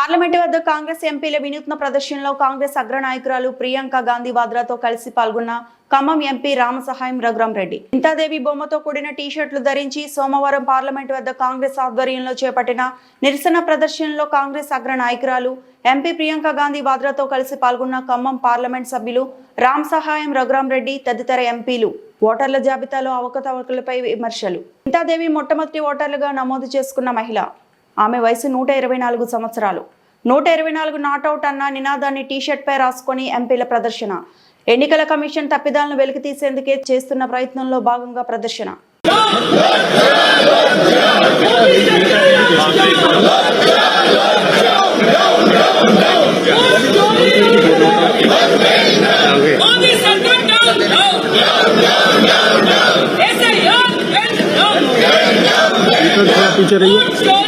Parliament వద్ద కాంగ్రెస్ ఎంపీల వినూత్న ప్రదర్శనలో కాంగ్రెస్ అగ్రనాయకురాలు ప్రియాంక గాంధీ వాద్రాతో కలిసి పాల్గొన్న ఖమ్మం ఎంపీ రామసహాయం రఘురాం రెడ్డి. ఇంతాదేవి బొమ్మతో కూడిన టీషర్ట్లు ధరించి సోమవారం పార్లమెంటు వద్ద కాంగ్రెస్ ఆధ్వర్యంలో చేపట్టిన నిరసన ప్రదర్శనలో కాంగ్రెస్ అగ్ర నాయకురాలు ఎంపీ ప్రియాంక గాంధీ వాద్రాతో కలిసి పాల్గొన్న ఖమ్మం పార్లమెంట్ సభ్యులు రామ్ సహాయం రఘురాం రెడ్డి తదితర ఎంపీలు. ఓటర్ల జాబితాలో అవకతవకలపై విమర్శలు. ఇంతాదేవి మొట్టమొదటి ఓటర్లుగా నమోదు చేసుకున్న మహిళ. ఆమె వయసు నూట ఇరవై నాలుగు సంవత్సరాలు నూట ఇరవై నాలుగు నాట్అవుట్ అన్న నినాదాన్ని టీషర్ట్ పై రాసుకొని ఎంపీల ప్రదర్శన ఎన్నికల కమిషన్ తప్పిదాలను వెలికి తీసేందుకే చేస్తున్న ప్రయత్నంలో భాగంగా ప్రదర్శన Only Sangam down, down, down, down, down. SIR, went down. थोड़ा पीछे रहिए Story